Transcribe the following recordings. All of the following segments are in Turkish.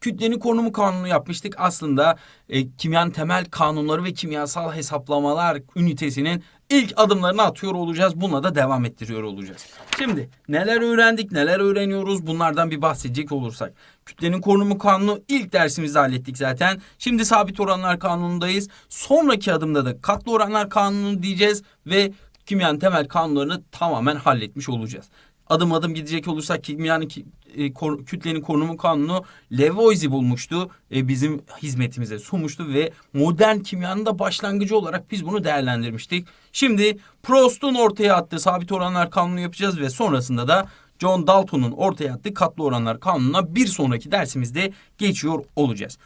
Kütlenin konumu kanunu yapmıştık. Aslında e, kimyanın temel kanunları ve kimyasal hesaplamalar ünitesinin ilk adımlarını atıyor olacağız. Bununla da devam ettiriyor olacağız. Şimdi neler öğrendik, neler öğreniyoruz bunlardan bir bahsedecek olursak. Kütlenin konumu kanunu ilk dersimizde hallettik zaten. Şimdi sabit oranlar kanunundayız. Sonraki adımda da katlı oranlar kanunu diyeceğiz ve kimyanın temel kanunlarını tamamen halletmiş olacağız. Adım adım gidecek olursak kimyanın ki- e, kor- kütlenin konumu kanunu Lavoisier bulmuştu. E, bizim hizmetimize sunmuştu ve modern kimyanın da başlangıcı olarak biz bunu değerlendirmiştik. Şimdi Prost'un ortaya attığı sabit oranlar kanunu yapacağız ve sonrasında da John Dalton'un ortaya attığı katlı oranlar kanununa bir sonraki dersimizde geçiyor olacağız.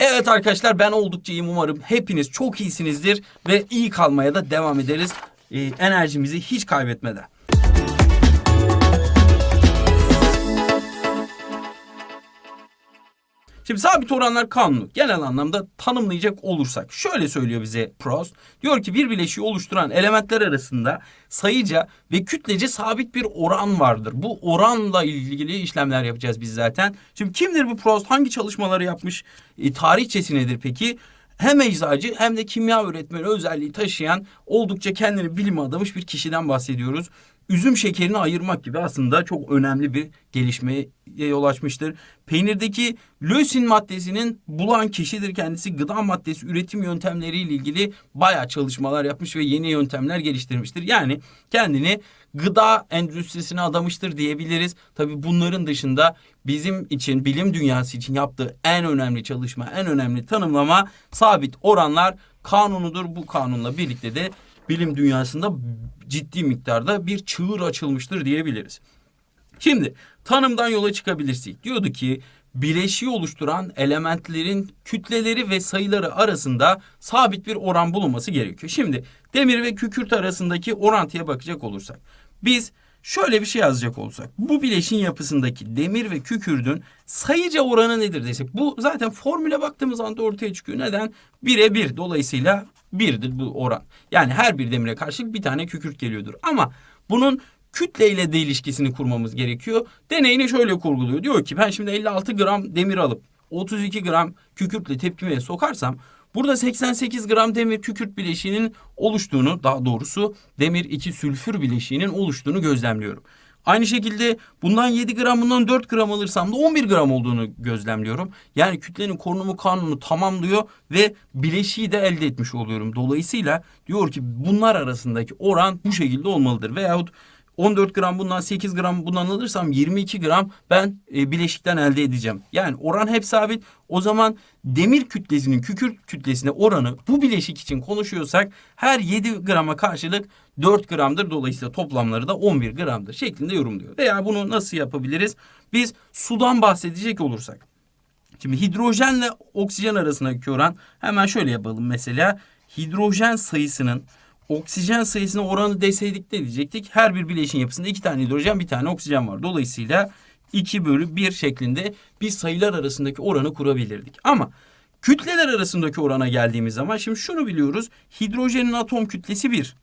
Evet arkadaşlar ben oldukça iyiyim umarım hepiniz çok iyisinizdir ve iyi kalmaya da devam ederiz e, enerjimizi hiç kaybetmeden. Şimdi sabit oranlar kanunu genel anlamda tanımlayacak olursak şöyle söylüyor bize Proust. Diyor ki bir bileşiği oluşturan elementler arasında sayıca ve kütlece sabit bir oran vardır. Bu oranla ilgili işlemler yapacağız biz zaten. Şimdi kimdir bu Proust? Hangi çalışmaları yapmış? E, tarihçesi nedir peki? Hem eczacı hem de kimya öğretmeni özelliği taşıyan oldukça kendini bilime adamış bir kişiden bahsediyoruz üzüm şekerini ayırmak gibi aslında çok önemli bir gelişmeye yol açmıştır. Peynirdeki lösin maddesinin bulan kişidir kendisi. Gıda maddesi üretim yöntemleriyle ilgili bayağı çalışmalar yapmış ve yeni yöntemler geliştirmiştir. Yani kendini gıda endüstrisine adamıştır diyebiliriz. Tabii bunların dışında bizim için bilim dünyası için yaptığı en önemli çalışma, en önemli tanımlama sabit oranlar kanunudur. Bu kanunla birlikte de bilim dünyasında ciddi miktarda bir çığır açılmıştır diyebiliriz. Şimdi tanımdan yola çıkabilirsek diyordu ki bileşiği oluşturan elementlerin kütleleri ve sayıları arasında sabit bir oran bulunması gerekiyor. Şimdi demir ve kükürt arasındaki orantıya bakacak olursak biz şöyle bir şey yazacak olsak bu bileşin yapısındaki demir ve kükürdün sayıca oranı nedir desek bu zaten formüle baktığımız anda ortaya çıkıyor. Neden? 1'e 1 dolayısıyla birdir bu oran. Yani her bir demire karşılık bir tane kükürt geliyordur. Ama bunun kütleyle de ilişkisini kurmamız gerekiyor. Deneyini şöyle kurguluyor. Diyor ki ben şimdi 56 gram demir alıp 32 gram kükürtle tepkimeye sokarsam burada 88 gram demir kükürt bileşiğinin oluştuğunu daha doğrusu demir 2 sülfür bileşiğinin oluştuğunu gözlemliyorum. Aynı şekilde bundan 7 gram bundan 4 gram alırsam da 11 gram olduğunu gözlemliyorum. Yani kütlenin konumu kanunu tamamlıyor ve bileşiği de elde etmiş oluyorum. Dolayısıyla diyor ki bunlar arasındaki oran bu şekilde olmalıdır. Veyahut 14 gram bundan 8 gram bundan alırsam 22 gram ben e, bileşikten elde edeceğim. Yani oran hep sabit. O zaman demir kütlesinin kükürt kütlesine oranı bu bileşik için konuşuyorsak her 7 grama karşılık 4 gramdır. Dolayısıyla toplamları da 11 gramdır şeklinde yorumluyor. Veya bunu nasıl yapabiliriz? Biz sudan bahsedecek olursak. Şimdi hidrojenle oksijen arasındaki oran hemen şöyle yapalım mesela. Hidrojen sayısının oksijen sayısına oranı deseydik ne diyecektik? Her bir bileşin yapısında iki tane hidrojen bir tane oksijen var. Dolayısıyla 2 bölü 1 şeklinde biz sayılar arasındaki oranı kurabilirdik. Ama kütleler arasındaki orana geldiğimiz zaman şimdi şunu biliyoruz. Hidrojenin atom kütlesi 1.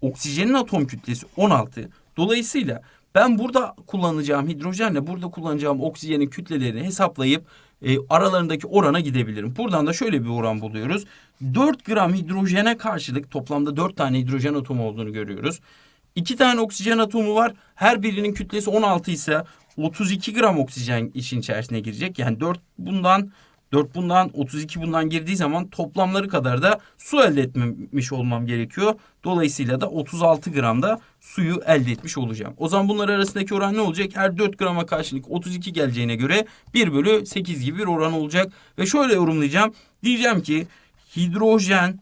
Oksijenin atom kütlesi 16. Dolayısıyla ben burada kullanacağım hidrojenle burada kullanacağım oksijenin kütlelerini hesaplayıp e, aralarındaki orana gidebilirim. Buradan da şöyle bir oran buluyoruz. 4 gram hidrojene karşılık toplamda 4 tane hidrojen atomu olduğunu görüyoruz. 2 tane oksijen atomu var. Her birinin kütlesi 16 ise 32 gram oksijen işin içerisine girecek. Yani 4 bundan 4 bundan 32 bundan girdiği zaman toplamları kadar da su elde etmemiş olmam gerekiyor. Dolayısıyla da 36 gram da suyu elde etmiş olacağım. O zaman bunlar arasındaki oran ne olacak? Her 4 grama karşılık 32 geleceğine göre 1 bölü 8 gibi bir oran olacak. Ve şöyle yorumlayacağım. Diyeceğim ki hidrojen,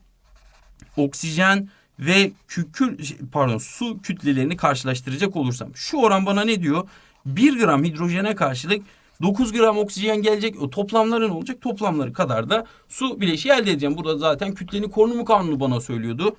oksijen ve kükür pardon su kütlelerini karşılaştıracak olursam şu oran bana ne diyor? 1 gram hidrojene karşılık 9 gram oksijen gelecek. O toplamları ne olacak? Toplamları kadar da su bileşiği elde edeceğim. Burada zaten kütlenin konumu kanunu bana söylüyordu.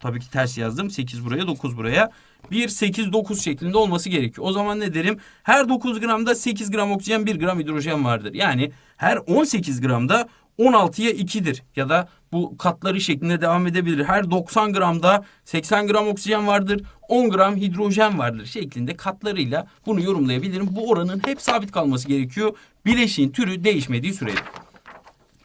tabii ki ters yazdım. 8 buraya 9 buraya. 1 8 9 şeklinde olması gerekiyor. O zaman ne derim? Her 9 gramda 8 gram oksijen 1 gram hidrojen vardır. Yani her 18 gramda 16'ya 2'dir. Ya da bu katları şeklinde devam edebilir. Her 90 gramda 80 gram oksijen vardır. 10 gram hidrojen vardır şeklinde katlarıyla bunu yorumlayabilirim. Bu oranın hep sabit kalması gerekiyor. Bileşiğin türü değişmediği sürece.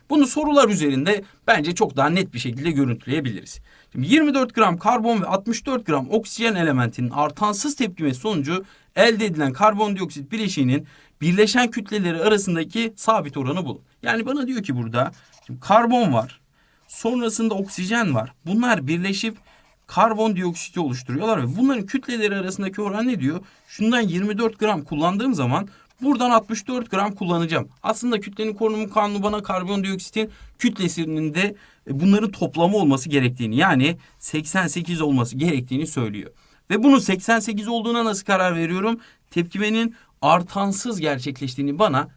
Bunu sorular üzerinde bence çok daha net bir şekilde görüntüleyebiliriz. Şimdi 24 gram karbon ve 64 gram oksijen elementinin artansız tepkimesi sonucu elde edilen karbondioksit bileşiğinin birleşen kütleleri arasındaki sabit oranı bulun. Yani bana diyor ki burada şimdi karbon var. Sonrasında oksijen var. Bunlar birleşip karbondioksiti oluşturuyorlar ve bunların kütleleri arasındaki oran ne diyor? Şundan 24 gram kullandığım zaman buradan 64 gram kullanacağım. Aslında kütlenin korunumu kanunu bana karbondioksitin kütlesinin de e, bunların toplamı olması gerektiğini yani 88 olması gerektiğini söylüyor. Ve bunun 88 olduğuna nasıl karar veriyorum? Tepkimenin artansız gerçekleştiğini bana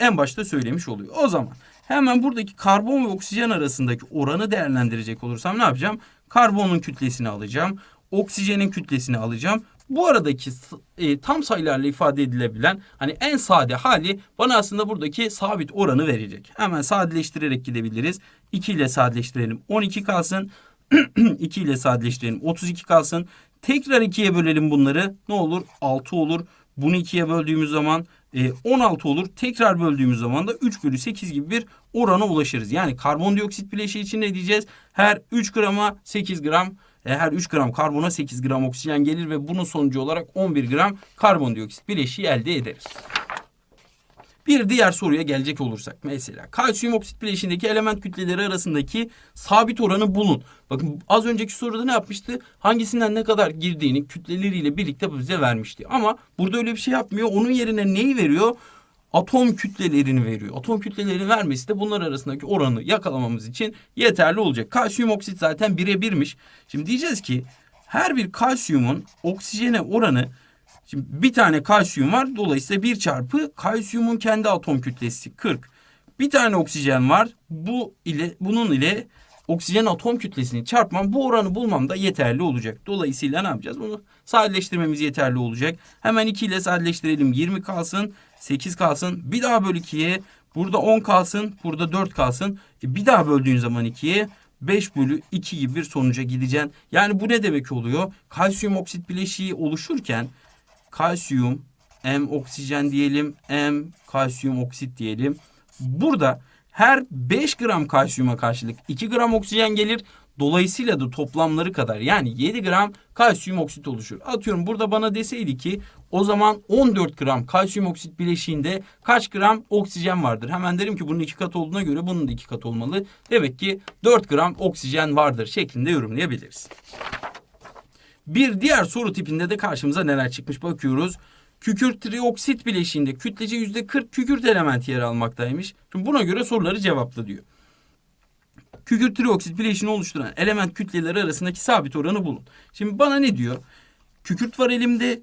en başta söylemiş oluyor. O zaman hemen buradaki karbon ve oksijen arasındaki oranı değerlendirecek olursam ne yapacağım? Karbonun kütlesini alacağım. Oksijenin kütlesini alacağım. Bu aradaki e, tam sayılarla ifade edilebilen hani en sade hali bana aslında buradaki sabit oranı verecek. Hemen sadeleştirerek gidebiliriz. 2 ile sadeleştirelim 12 kalsın. 2 ile sadeleştirelim 32 kalsın. Tekrar 2'ye bölelim bunları. Ne olur? 6 olur. Bunu 2'ye böldüğümüz zaman 16 olur. Tekrar böldüğümüz zaman da 3 bölü 8 gibi bir orana ulaşırız. Yani karbondioksit bileşiği için ne diyeceğiz? Her 3 grama 8 gram e, her 3 gram karbona 8 gram oksijen gelir ve bunun sonucu olarak 11 gram karbondioksit bileşiği elde ederiz. Bir diğer soruya gelecek olursak mesela kalsiyum oksit bileşiğindeki element kütleleri arasındaki sabit oranı bulun. Bakın az önceki soruda ne yapmıştı? Hangisinden ne kadar girdiğini kütleleriyle birlikte bize vermişti. Ama burada öyle bir şey yapmıyor. Onun yerine neyi veriyor? Atom kütlelerini veriyor. Atom kütlelerini vermesi de bunlar arasındaki oranı yakalamamız için yeterli olacak. Kalsiyum oksit zaten birebirmiş. Şimdi diyeceğiz ki her bir kalsiyumun oksijene oranı Şimdi bir tane kalsiyum var. Dolayısıyla bir çarpı kalsiyumun kendi atom kütlesi 40. Bir tane oksijen var. Bu ile bunun ile oksijen atom kütlesini çarpmam bu oranı bulmam da yeterli olacak. Dolayısıyla ne yapacağız? Bunu sadeleştirmemiz yeterli olacak. Hemen 2 ile sadeleştirelim. 20 kalsın. 8 kalsın. Bir daha böl 2'ye. Burada 10 kalsın. Burada 4 kalsın. E bir daha böldüğün zaman 2'ye 5 bölü 2 gibi bir sonuca gideceksin. Yani bu ne demek oluyor? Kalsiyum oksit bileşiği oluşurken kalsiyum M oksijen diyelim M kalsiyum oksit diyelim. Burada her 5 gram kalsiyuma karşılık 2 gram oksijen gelir. Dolayısıyla da toplamları kadar yani 7 gram kalsiyum oksit oluşur. Atıyorum burada bana deseydi ki o zaman 14 gram kalsiyum oksit bileşiğinde kaç gram oksijen vardır? Hemen derim ki bunun iki katı olduğuna göre bunun da iki katı olmalı. Demek ki 4 gram oksijen vardır şeklinde yorumlayabiliriz. Bir diğer soru tipinde de karşımıza neler çıkmış bakıyoruz. Kükürt trioksit bileşiğinde kütlece yüzde 40 kükürt elementi yer almaktaymış. Şimdi buna göre soruları cevapla diyor. Kükürt trioksit bileşiğini oluşturan element kütleleri arasındaki sabit oranı bulun. Şimdi bana ne diyor? Kükürt var elimde.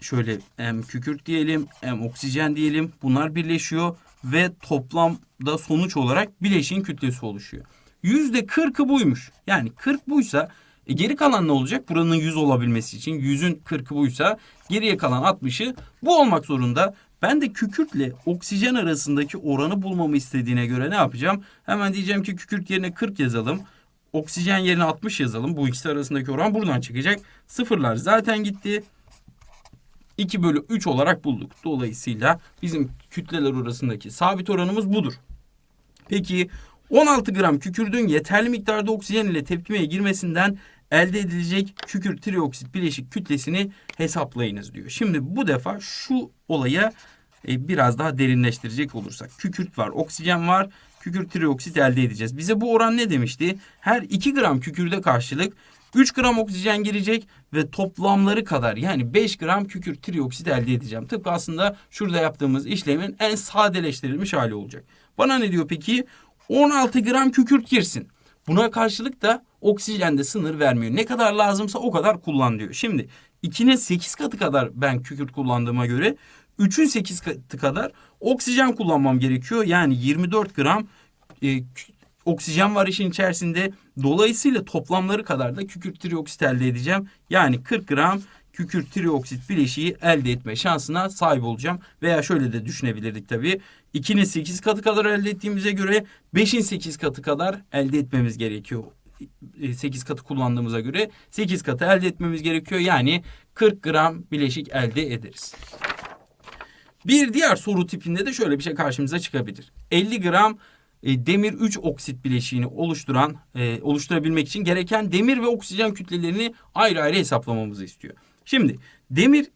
Şöyle hem kükürt diyelim hem oksijen diyelim. Bunlar birleşiyor ve toplamda sonuç olarak bileşiğin kütlesi oluşuyor. Yüzde kırkı buymuş. Yani 40 buysa e geri kalan ne olacak? Buranın 100 olabilmesi için 100'ün 40'ı buysa geriye kalan 60'ı bu olmak zorunda. Ben de kükürtle oksijen arasındaki oranı bulmamı istediğine göre ne yapacağım? Hemen diyeceğim ki kükürt yerine 40 yazalım. Oksijen yerine 60 yazalım. Bu ikisi arasındaki oran buradan çıkacak. Sıfırlar zaten gitti. 2 bölü 3 olarak bulduk. Dolayısıyla bizim kütleler arasındaki sabit oranımız budur. Peki 16 gram kükürdün yeterli miktarda oksijen ile tepkimeye girmesinden elde edilecek kükürt trioksit bileşik kütlesini hesaplayınız diyor. Şimdi bu defa şu olaya e, biraz daha derinleştirecek olursak. Kükürt var, oksijen var, kükürt trioksit elde edeceğiz. Bize bu oran ne demişti? Her 2 gram kükürde karşılık 3 gram oksijen girecek ve toplamları kadar yani 5 gram kükürt trioksit elde edeceğim. Tıpkı aslında şurada yaptığımız işlemin en sadeleştirilmiş hali olacak. Bana ne diyor peki? 16 gram kükürt girsin. Buna karşılık da oksijende sınır vermiyor. Ne kadar lazımsa o kadar kullan diyor. Şimdi 2'nin 8 katı kadar ben kükürt kullandığıma göre 3'ün 8 katı kadar oksijen kullanmam gerekiyor. Yani 24 gram e, oksijen var işin içerisinde. Dolayısıyla toplamları kadar da kükürt trioksit elde edeceğim. Yani 40 gram kükürt trioksit bileşiği elde etme şansına sahip olacağım. Veya şöyle de düşünebilirdik tabii. 2'nin 8 katı kadar elde ettiğimize göre 5'in 8 katı kadar elde etmemiz gerekiyor. 8 katı kullandığımıza göre 8 katı elde etmemiz gerekiyor. Yani 40 gram bileşik elde ederiz. Bir diğer soru tipinde de şöyle bir şey karşımıza çıkabilir. 50 gram e, demir 3 oksit bileşiğini oluşturan e, oluşturabilmek için gereken demir ve oksijen kütlelerini ayrı ayrı hesaplamamızı istiyor. Şimdi demir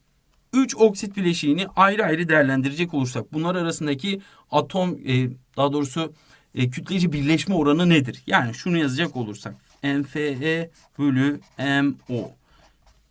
3 oksit bileşiğini ayrı ayrı değerlendirecek olursak bunlar arasındaki atom e, daha doğrusu e, kütleci birleşme oranı nedir? Yani şunu yazacak olursak MFE bölü MO.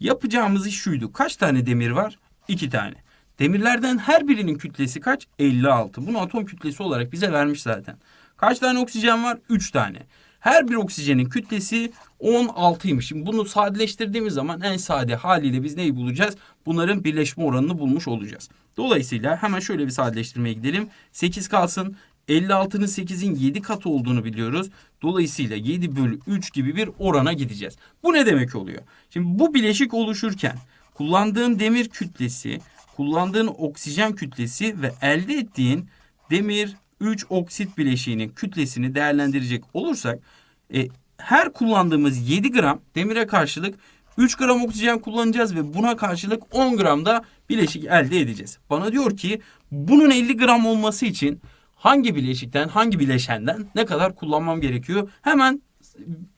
Yapacağımız iş şuydu. Kaç tane demir var? 2 tane. Demirlerden her birinin kütlesi kaç? 56. Bunu atom kütlesi olarak bize vermiş zaten. Kaç tane oksijen var? 3 tane. Her bir oksijenin kütlesi 16'ymış. Şimdi bunu sadeleştirdiğimiz zaman en sade haliyle biz neyi bulacağız? Bunların birleşme oranını bulmuş olacağız. Dolayısıyla hemen şöyle bir sadeleştirmeye gidelim. 8 kalsın. 56'nın 8'in 7 katı olduğunu biliyoruz. Dolayısıyla 7 bölü 3 gibi bir orana gideceğiz. Bu ne demek oluyor? Şimdi bu bileşik oluşurken kullandığın demir kütlesi, kullandığın oksijen kütlesi ve elde ettiğin demir 3 oksit bileşiğinin kütlesini değerlendirecek olursak e, her kullandığımız 7 gram demire karşılık 3 gram oksijen kullanacağız ve buna karşılık 10 gram da bileşik elde edeceğiz. Bana diyor ki bunun 50 gram olması için hangi bileşikten, hangi bileşenden ne kadar kullanmam gerekiyor? Hemen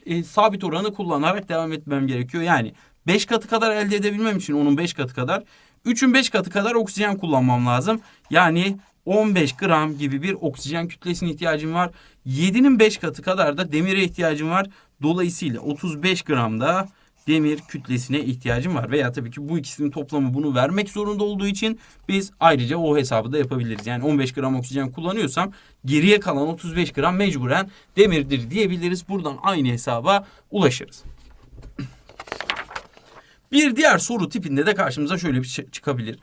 e, sabit oranı kullanarak devam etmem gerekiyor. Yani 5 katı kadar elde edebilmem için onun 5 katı kadar 3'ün 5 katı kadar oksijen kullanmam lazım. Yani 15 gram gibi bir oksijen kütlesine ihtiyacım var. 7'nin 5 katı kadar da demire ihtiyacım var. Dolayısıyla 35 gram da demir kütlesine ihtiyacım var. Veya tabii ki bu ikisinin toplamı bunu vermek zorunda olduğu için biz ayrıca o hesabı da yapabiliriz. Yani 15 gram oksijen kullanıyorsam geriye kalan 35 gram mecburen demirdir diyebiliriz. Buradan aynı hesaba ulaşırız. Bir diğer soru tipinde de karşımıza şöyle bir şey çıkabilir.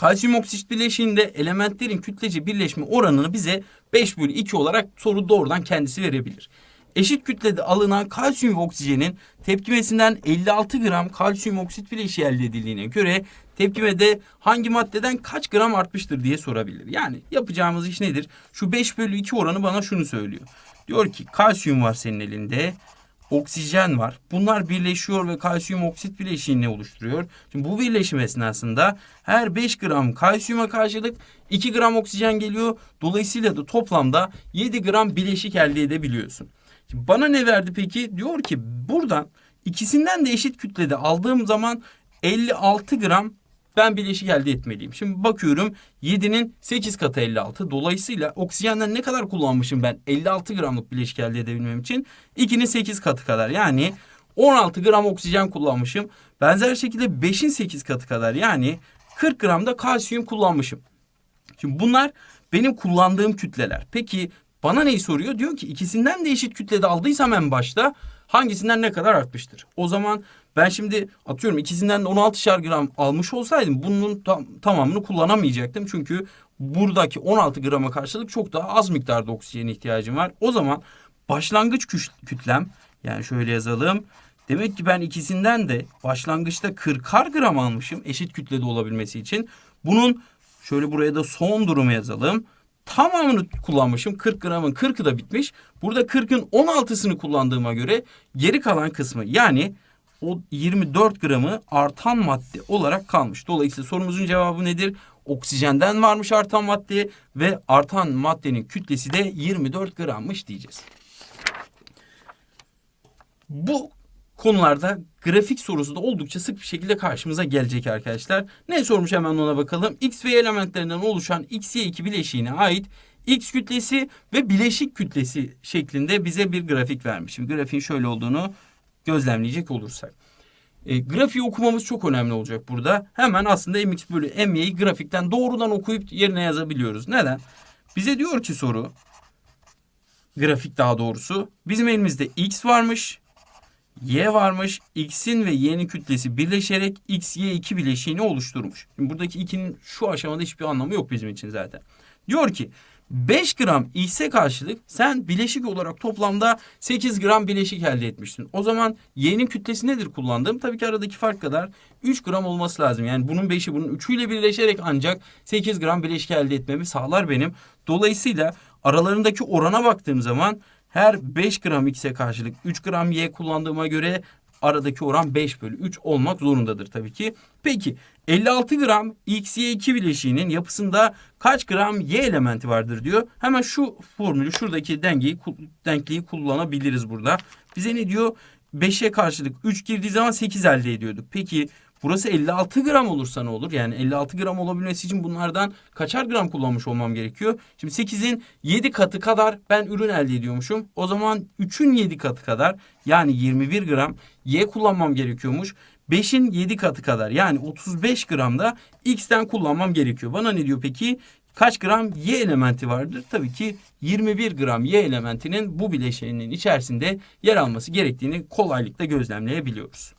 Kalsiyum oksit bileşiğinde elementlerin kütlece birleşme oranını bize 5 bölü 2 olarak soru doğrudan kendisi verebilir. Eşit kütlede alınan kalsiyum ve oksijenin tepkimesinden 56 gram kalsiyum oksit bileşiği elde edildiğine göre tepkimede hangi maddeden kaç gram artmıştır diye sorabilir. Yani yapacağımız iş nedir? Şu 5 bölü 2 oranı bana şunu söylüyor. Diyor ki kalsiyum var senin elinde oksijen var. Bunlar birleşiyor ve kalsiyum oksit bileşiğini oluşturuyor. Şimdi bu birleşim esnasında her 5 gram kalsiyuma karşılık 2 gram oksijen geliyor. Dolayısıyla da toplamda 7 gram bileşik elde edebiliyorsun. Şimdi bana ne verdi peki? Diyor ki buradan ikisinden de eşit kütlede aldığım zaman 56 gram ben bileşik elde etmeliyim. Şimdi bakıyorum 7'nin 8 katı 56. Dolayısıyla oksijenden ne kadar kullanmışım ben 56 gramlık bileşik elde edebilmem için? 2'nin 8 katı kadar yani 16 gram oksijen kullanmışım. Benzer şekilde 5'in 8 katı kadar yani 40 gram da kalsiyum kullanmışım. Şimdi bunlar benim kullandığım kütleler. Peki bana neyi soruyor? Diyor ki ikisinden de eşit kütlede aldıysam en başta hangisinden ne kadar artmıştır? O zaman ben şimdi atıyorum ikisinden de 16'şar gram almış olsaydım bunun tam, tamamını kullanamayacaktım. Çünkü buradaki 16 grama karşılık çok daha az miktarda oksijene ihtiyacım var. O zaman başlangıç kütlem yani şöyle yazalım. Demek ki ben ikisinden de başlangıçta 40'ar gram almışım eşit kütlede olabilmesi için. Bunun şöyle buraya da son durumu yazalım. Tamamını kullanmışım. 40 gramın 40'ı da bitmiş. Burada 40'ın 16'sını kullandığıma göre geri kalan kısmı yani o 24 gramı artan madde olarak kalmış. Dolayısıyla sorumuzun cevabı nedir? Oksijenden varmış artan madde ve artan maddenin kütlesi de 24 grammış diyeceğiz. Bu konularda grafik sorusu da oldukça sık bir şekilde karşımıza gelecek arkadaşlar. Ne sormuş hemen ona bakalım. X ve Y elementlerinden oluşan XY2 bileşiğine ait X kütlesi ve bileşik kütlesi şeklinde bize bir grafik vermiş. Şimdi grafiğin şöyle olduğunu gözlemleyecek olursak. E, grafiği okumamız çok önemli olacak burada. Hemen aslında mx bölü my'yi grafikten doğrudan okuyup yerine yazabiliyoruz. Neden? Bize diyor ki soru, grafik daha doğrusu, bizim elimizde x varmış, y varmış. X'in ve y'nin kütlesi birleşerek x, y2 bileşiğini oluşturmuş. Şimdi buradaki 2'nin şu aşamada hiçbir anlamı yok bizim için zaten. Diyor ki 5 gram X'e karşılık sen bileşik olarak toplamda 8 gram bileşik elde etmiştin. O zaman Y'nin kütlesi nedir kullandığım? Tabii ki aradaki fark kadar 3 gram olması lazım. Yani bunun 5'i bunun 3'üyle birleşerek ancak 8 gram bileşik elde etmemi sağlar benim. Dolayısıyla aralarındaki orana baktığım zaman her 5 gram X'e karşılık 3 gram Y kullandığıma göre aradaki oran 5 bölü 3 olmak zorundadır tabii ki. Peki 56 gram XY2 bileşiğinin yapısında kaç gram Y elementi vardır diyor. Hemen şu formülü şuradaki dengeyi denkliği kullanabiliriz burada. Bize ne diyor? 5'e karşılık 3 girdiği zaman 8 elde ediyorduk. Peki burası 56 gram olursa ne olur? Yani 56 gram olabilmesi için bunlardan kaçar gram kullanmış olmam gerekiyor? Şimdi 8'in 7 katı kadar ben ürün elde ediyormuşum. O zaman 3'ün 7 katı kadar yani 21 gram Y kullanmam gerekiyormuş. 5'in 7 katı kadar yani 35 gram da X'ten kullanmam gerekiyor. Bana ne diyor peki? Kaç gram Y elementi vardır? Tabii ki 21 gram Y elementinin bu bileşeğinin içerisinde yer alması gerektiğini kolaylıkla gözlemleyebiliyoruz.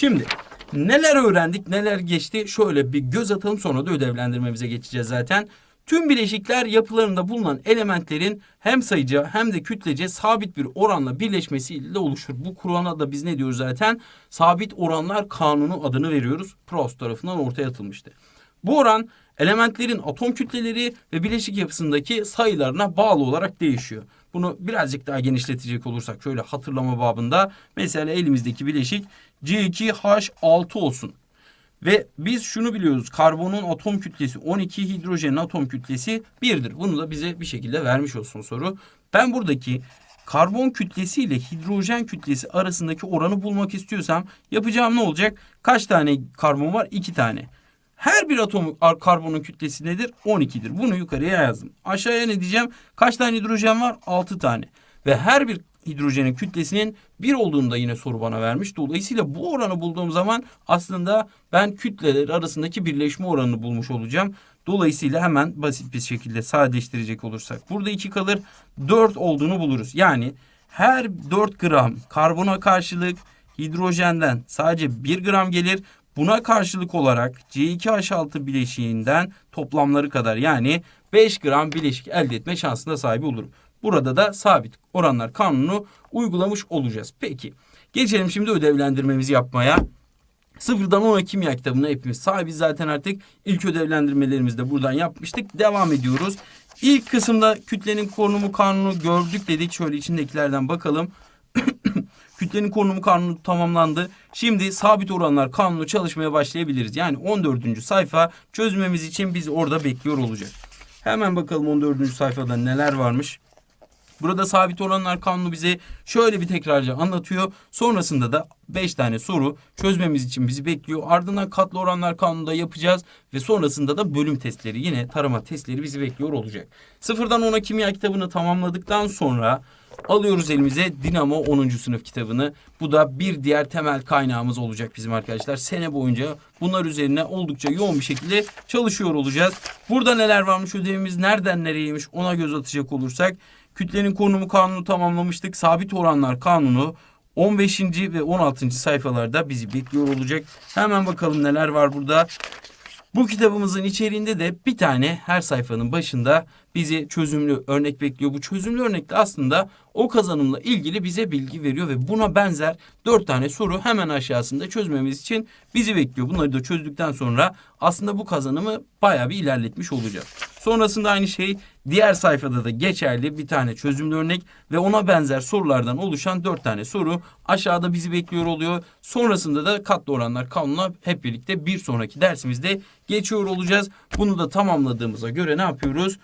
Şimdi neler öğrendik neler geçti şöyle bir göz atalım sonra da ödevlendirmemize geçeceğiz zaten. Tüm bileşikler yapılarında bulunan elementlerin hem sayıca hem de kütlece sabit bir oranla birleşmesiyle oluşur. Bu Kur'an'a da biz ne diyoruz zaten? Sabit oranlar kanunu adını veriyoruz. Proust tarafından ortaya atılmıştı. Bu oran elementlerin atom kütleleri ve bileşik yapısındaki sayılarına bağlı olarak değişiyor. Bunu birazcık daha genişletecek olursak şöyle hatırlama babında mesela elimizdeki bileşik C2H6 olsun. Ve biz şunu biliyoruz. Karbonun atom kütlesi 12, hidrojenin atom kütlesi 1'dir. Bunu da bize bir şekilde vermiş olsun soru. Ben buradaki karbon kütlesi ile hidrojen kütlesi arasındaki oranı bulmak istiyorsam yapacağım ne olacak? Kaç tane karbon var? 2 tane. Her bir atom karbonun kütlesi nedir? 12'dir. Bunu yukarıya yazdım. Aşağıya ne diyeceğim? Kaç tane hidrojen var? 6 tane. Ve her bir hidrojenin kütlesinin bir olduğunu da yine soru bana vermiş. Dolayısıyla bu oranı bulduğum zaman aslında ben kütleler arasındaki birleşme oranını bulmuş olacağım. Dolayısıyla hemen basit bir şekilde sadeleştirecek olursak burada 2 kalır 4 olduğunu buluruz. Yani her 4 gram karbona karşılık hidrojenden sadece 1 gram gelir. Buna karşılık olarak C2H6 bileşiğinden toplamları kadar yani 5 gram bileşik elde etme şansına sahip olurum. Burada da sabit oranlar kanunu uygulamış olacağız. Peki geçelim şimdi ödevlendirmemizi yapmaya. Sıfırdan 10'a kimya kitabına hepimiz sahibiz zaten artık. ilk ödevlendirmelerimizi de buradan yapmıştık. Devam ediyoruz. İlk kısımda kütlenin konumu kanunu gördük dedik. Şöyle içindekilerden bakalım. Kütlenin konumu kanunu tamamlandı. Şimdi sabit oranlar kanunu çalışmaya başlayabiliriz. Yani 14. sayfa çözmemiz için biz orada bekliyor olacak. Hemen bakalım 14. sayfada neler varmış. Burada sabit oranlar kanunu bize şöyle bir tekrarca anlatıyor. Sonrasında da 5 tane soru çözmemiz için bizi bekliyor. Ardından katlı oranlar kanunu da yapacağız. Ve sonrasında da bölüm testleri yine tarama testleri bizi bekliyor olacak. Sıfırdan 10'a kimya kitabını tamamladıktan sonra alıyoruz elimize Dinamo 10. sınıf kitabını. Bu da bir diğer temel kaynağımız olacak bizim arkadaşlar. Sene boyunca bunlar üzerine oldukça yoğun bir şekilde çalışıyor olacağız. Burada neler varmış ödevimiz nereden nereyeymiş ona göz atacak olursak Kütlenin konumu kanunu tamamlamıştık. Sabit oranlar kanunu 15. ve 16. sayfalarda bizi bekliyor olacak. Hemen bakalım neler var burada. Bu kitabımızın içeriğinde de bir tane her sayfanın başında bizi çözümlü örnek bekliyor. Bu çözümlü örnekte aslında o kazanımla ilgili bize bilgi veriyor ve buna benzer dört tane soru hemen aşağısında çözmemiz için bizi bekliyor. Bunları da çözdükten sonra aslında bu kazanımı bayağı bir ilerletmiş olacağız. Sonrasında aynı şey diğer sayfada da geçerli bir tane çözümlü örnek ve ona benzer sorulardan oluşan dört tane soru aşağıda bizi bekliyor oluyor. Sonrasında da katlı oranlar kanununa hep birlikte bir sonraki dersimizde geçiyor olacağız. Bunu da tamamladığımıza göre ne yapıyoruz?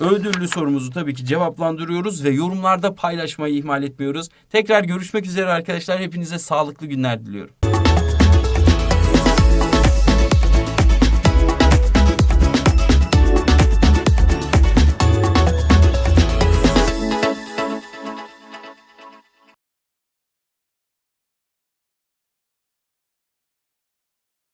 Ödüllü sorumuzu tabii ki cevaplandırıyoruz ve yorumlarda paylaşmayı ihmal etmiyoruz. Tekrar görüşmek üzere arkadaşlar. Hepinize sağlıklı günler diliyorum.